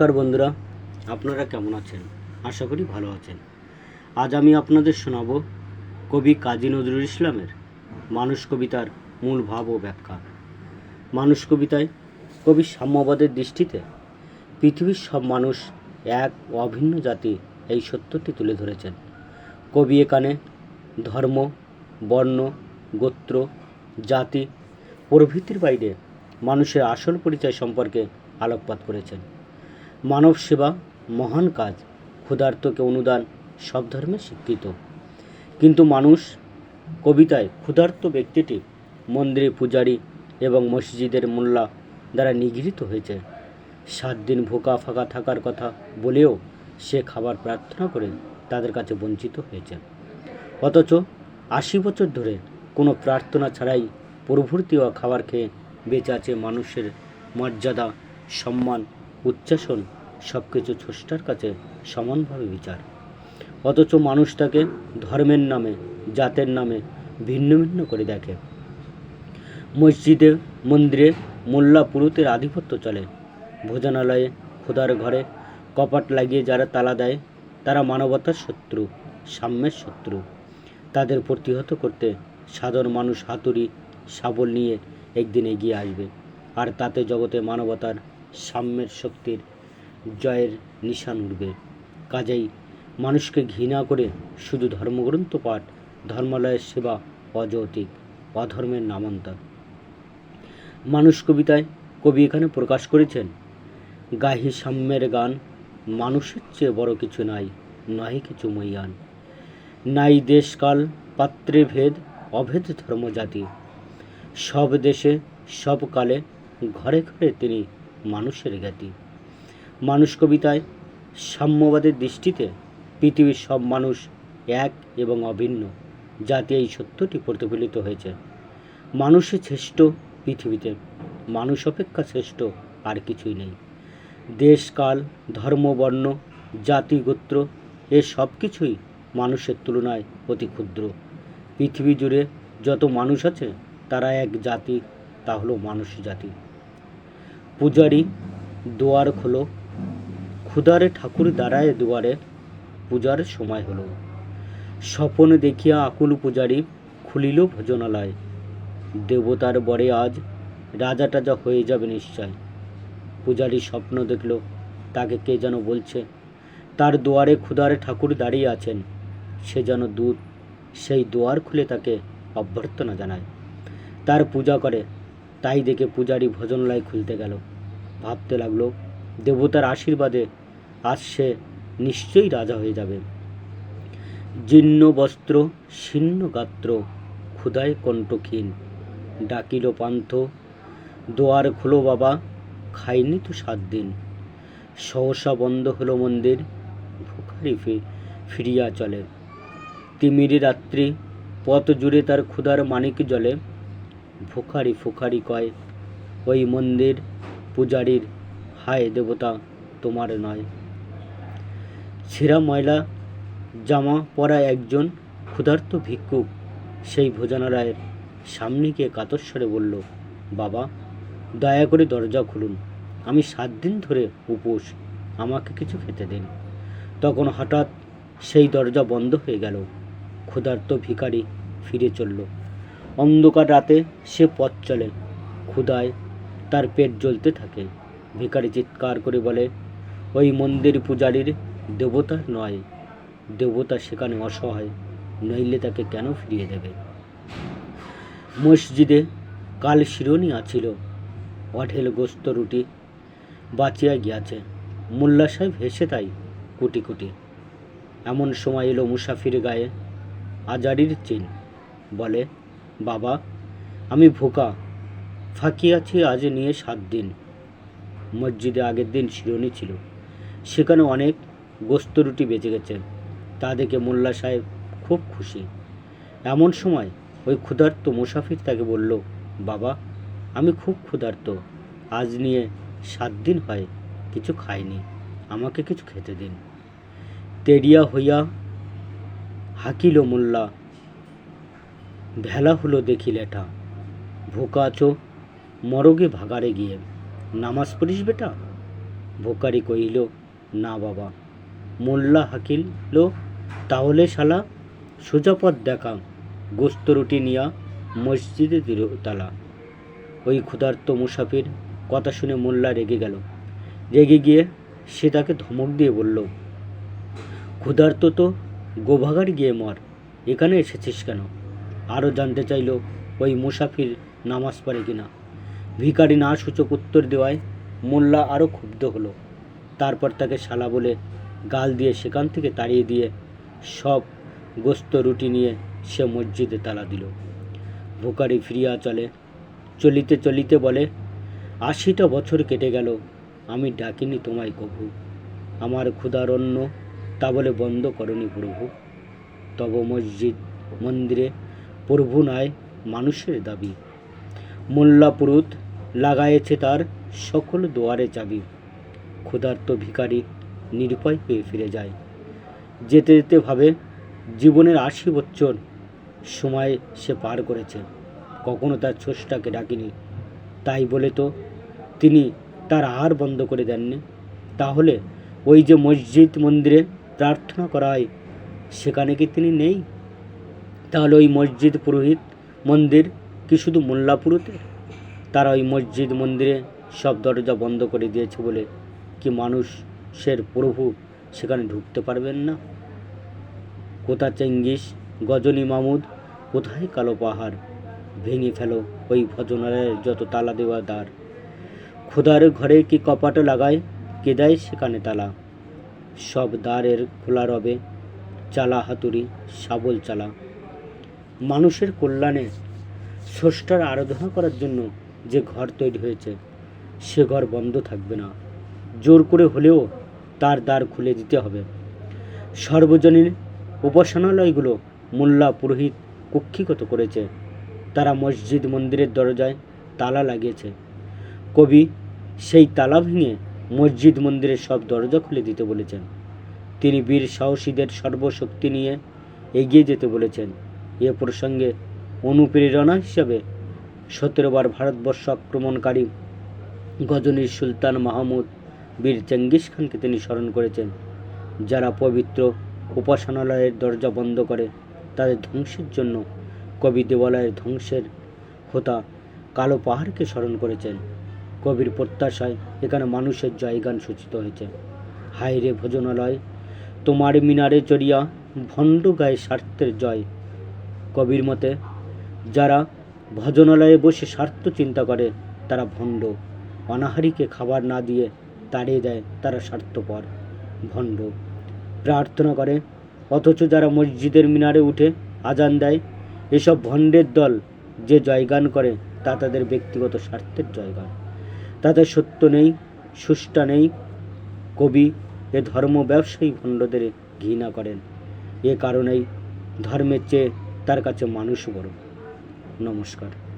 নমস্কার বন্ধুরা, আপনারা কেমন আছেন? আশা করি ভালো আছেন। আজ আমি আপনাদের শোনাব কবি কাজী নজরুল ইসলামের মানুষ কবিতার মূল ভাব ও ব্যাখ্যা। মানুষ কবিতায় কবি সাম্যবাদের দৃষ্টিতে পৃথিবীর সব মানুষ এক অভিন্ন জাতি এই সত্যটি তুলে ধরেছেন। কবি এখানে ধর্ম, বর্ণ, গোত্র, জাতি প্রভৃতির বাইরে মানুষের আসল পরিচয় সম্পর্কে আলোকপাত করেছেন। মানব সেবা মহান কাজ। ক্ষুধার্তকে অনুদান সব ধর্মে স্বীকৃত। কিন্তু মানুষ কবিতায় ক্ষুধার্ত ব্যক্তিটি মন্দিরে পূজারী এবং মসজিদের মোল্লা দ্বারা নিগৃহীত হয়েছে। সাত দিন ভোকা ফাঁকা থাকার কথা বলেও সে খাবার প্রার্থনা করে তাদের কাছে বঞ্চিত হয়েছে। অথচ আশি বছর ধরে কোনো প্রার্থনা ছাড়াই প্রভৃতি খাবার খেয়ে বেঁচে আছে মানুষের মর্যাদা, সম্মান উচ্চাসন সব কিছু স্রষ্টার কাছে সমানভাবে বিচার। অথচ মানুষ তাকে ধর্মের নামে, জাতের নামে ভিন্ন ভিন্ন করে দেখে। মসজিদে, মন্দিরে, মোল্লা পুরুতের আধিপত্য চলে। ভোজনালয়ে, খোদার ঘরে কপাট লাগিয়ে যারা তালা দেয়, তারা মানবতার শত্রু, সাম্যের শত্রু। তাদের প্রতিহত করতে সাধারণ মানুষ হাতুড়ি শাবল নিয়ে একদিন এগিয়ে আসবে। আর তাতে জগতে মানবতার সাম্যের শক্তির জয়ের নিশান উঠবে। কাজেই মানুষকে ঘৃণা করে শুধু ধর্মগ্রন্থ পাঠ, ধর্মালয়ের সেবা অযৌতিক অধর্মের নামান্তর। মানুষ কবিতায় কবি এখানে প্রকাশ করেছেন, গাহি সাম্যের গান মানুষের চেয়ে বড় কিছু নাই নয় কিছু মইয়ান নাই দেশকাল পাত্রে ভেদ, অভেদ ধর্মজাতি। সব দেশে সব কালে ঘরে ঘরে তিনি মানুষের জ্ঞাতি মানুষ কবিতায় সাম্যবাদের দৃষ্টিতে পৃথিবীর সব মানুষ এক এবং অভিন্ন জাতি এই সত্যটি প্রতিফলিত হয়েছে। মানুষই শ্রেষ্ঠ পৃথিবীতে, মানুষ অপেক্ষা শ্রেষ্ঠ আর কিছুই নেই। দেশ, কাল, ধর্ম, বর্ণ, জাতি, গোত্র, এ সব কিছুই মানুষের তুলনায় অতি ক্ষুদ্র। পৃথিবী জুড়ে যত মানুষ আছে, তারা এক জাতি, তা হলো মানুষ জাতি। পূজারি দুয়ার খোলো। ক্ষুদারে ঠাকুর দাঁড়ায় দুয়ারে, পূজার সময় হলো। স্বপন দেখিয়া আকুল পূজারি খুলিল ভোজনালয়। দেবতার বরে আজ রাজা টাজা হয়ে যাবে নিশ্চয়। পূজারি স্বপ্ন দেখল, তাকে কে যেন বলছে? তার দুয়ারে ক্ষুদারে ঠাকুর দাঁড়িয়ে আছেন। সে যেন দূত সেই দুয়ার খুলে তাকে অভ্যর্থনা জানায়। তার পূজা করে তাই দেখে পূজারি ভোজনালয় খুলতে গেল। ভাবতে লাগল, দেবতার আশীর্বাদে আজ সে নিশ্চয়ই রাজা হয়ে যাবে। জীর্ণ বস্ত্র ছিন্ন গাত্র ক্ষুদায় কণ্ঠক্ষীণ। ডাকিল পান্থ, দোয়ার খুলো বাবা, খাইনি তো সাত দিন। সহসা বন্ধ হলো মন্দির, ভুখারি ফিরিয়া চলে। তিমিরি রাত্রি পথ জুড়ে তার ক্ষুধার মানিক জলে। ভুখারি ফুখারি কয়, ওই মন্দির পূজারীর হায় দেবতা তোমার নয়। ছেঁড়া ময়লা জামা পরা একজন ক্ষুধার্ত ভিক্ষুক সেই ভোজনালয়ের সামনে গিয়ে কাতস্বরে বলল, বাবা, দয়া করে দরজা খুলুন। আমি সাত দিন ধরে উপোস, আমাকে কিছু খেতে দিন। তখন হঠাৎ সেই দরজা বন্ধ হয়ে গেল। ক্ষুধার্ত ভিখারি ফিরে চলল। অন্ধকার রাতে সে পথ চলে। ক্ষুধায় তার পেট জ্বলতে থাকে। ভিখারি চিৎকার করে বলে, ওই মন্দির পূজারীর দেবতা নয়। দেবতা সেখানে অসহায়, নইলে তাকে কেন ফিরিয়ে দেবে? মসজিদে কাল শিরোনি আছিল। অঢেল গোস্ত রুটি বাঁচিয়া গিয়াছে। মোল্লা সাহেব হেসে তাই, কুটি কুটি। এমন সময় এলো মুসাফির গায়ে আজারির চিন। বলে বাবা, আমি ভোকা। ফাঁকি আছি আজ নিয়ে সাত দিন। মসজিদে আগের দিন শিরোনি ছিল। সেখানে অনেক গোস্ত রুটি বেঁচে গেছে। তা দেখে মোল্লা সাহেব খুব খুশি। এমন সময় ওই ক্ষুধার্ত মুসাফির তাকে বলল, বাবা, আমি খুব ক্ষুধার্ত। আজ নিয়ে সাত দিন হয় কিছু খাইনি। আমাকে কিছু খেতে দিন। তেরিয়া হইয়া হাকিল মোল্লা ভেলা হলো দেখি লেঠা। ভোকা আছো, মরগে ভাগারে গিয়ে। নামাজ পড়িস বেটা? ভোকারি কহিল, না বাবা। মোল্লা হাকিল তাহলে শালা সোজা পথ দেখা, গোস্ত রুটি নিয়া মসজিদে দিল তালা ওই ক্ষুধার্ত মুসাফির কথা শুনে মোল্লা রেগে গেল। রেগে গিয়ে সে তাকে ধমক দিয়ে বলল, ক্ষুধার্ত তো গোভাগার গিয়ে মর, এখানে এসেছিস কেন? আরও জানতে চাইল ওই মুসাফির নামাজ পড়ে কিনা। ভিখারি না সূচক উত্তর দেওয়ায় মোল্লা আরও ক্ষুব্ধ হলো। তারপর তাকে শালা বলে গাল দিয়ে সেখান থেকে তাড়িয়ে দিয়ে সব গোস্ত রুটি নিয়ে সে মসজিদে তালা দিল। ভুকারি ফিরিয়া চলে। চলিতে চলিতে বলে, আশিটা বছর কেটে গেল, আমি ডাকিনি তোমায় কভু। আমার অন্ন তা বলে বন্ধ করনি প্রভু। তব মসজিদ মন্দিরে প্রভু নয়, মানুষের দাবি। মোল্লাপুরুত লাগায়েছে তার সকল দুয়ারে চাবি। ক্ষুধার্ত ভিখারি নিরুপায় হয়ে ফিরে যায়। যেতে যেতে ভাবে, জীবনের আশি বছর সময় সে পার করেছে। কখনো তার ছোষটাকে ডাকিনি। তাই বলে তো, তিনি তার আহার বন্ধ করে দেননি। তাহলে ওই যে মসজিদ মন্দিরে প্রার্থনা করা হয় সেখানে কি তিনি নেই? তাহলে ওই মসজিদ পুরোহিত মন্দির কি শুধু মোল্লাপুরুতে? তারা ওই মসজিদ মন্দিরে সব দরজা বন্ধ করে দিয়েছে বলে কি মানুষের প্রভু সেখানে ঢুকতে পারবেন না? কোথা চেঙ্গিস, গজনী মামুদ? কোথায় কালো পাহাড়? ভেঙে ফেলো ওই ভজনালয়ের যত তালা দেওয়া দ্বার। খোদার ঘরে কি কপাট লাগায়? কে দেয় সেখানে তালা? সব দ্বারের খোলা রবে চালা হাতুড়ি শাবল চালা। মানুষের কল্যাণে স্রষ্টার আরাধনা করার জন্য যে ঘর তৈরি হয়েছে, সে ঘর বন্ধ থাকবে না। জোর করে হলেও তার দ্বার খুলে দিতে হবে। সর্বজনীন উপাসনালয়গুলো মোল্লা পুরোহিত কক্ষিগত করেছে। তারা মসজিদ মন্দিরের দরজায় তালা লাগিয়েছে। কবি সেই তালা ভেঙে মসজিদ মন্দিরের সব দরজা খুলে দিতে বলেছেন। তিনি বীর সাহসীদের সর্বশক্তি নিয়ে এগিয়ে যেতে বলেছেন। এ প্রসঙ্গে অনুপ্রেরণা হিসাবে সতেরোবার ভারতবর্ষ আক্রমণকারী গজনীর সুলতান মাহমুদ বীর চেঙ্গিস খানকে তিনি স্মরণ করেছেন, যারা পবিত্র উপাসনালয়ের দরজা বন্ধ করে তাদের ধ্বংসের জন্য কবি দেবালয়ের ধ্বংসের হোতা কালো পাহাড়কে স্মরণ করেছেন। কবির প্রত্যাশায় এখানে মানুষের জয়গান সূচিত হয়েছে। হায় রে ভোজনালয়, তোমার মিনারে চড়িয়া ভণ্ড গায়ে স্বার্থের জয় কবির মতে, যারা ভজনালয়ে বসে স্বার্থ চিন্তা করে, তারা ভণ্ড। অনাহারীকে খাবার না দিয়ে তাড়িয়ে দেয়, তারা স্বার্থপর, ভণ্ড। প্রার্থনা করে, অথচ যারা মসজিদের মিনারে উঠে আজান দেয়, এসব ভণ্ডের দল যে জয়গান করে, তা তাদের ব্যক্তিগত স্বার্থের জয়গান। তাদের সত্য নেই সুষ্টা নেই, কবি এ ধর্ম ব্যবসায়ী ভণ্ডদের ঘৃণা করেন। এ কারণেই ধর্মের চেয়ে তার কাছে মানুষ বড়। নমস্কার।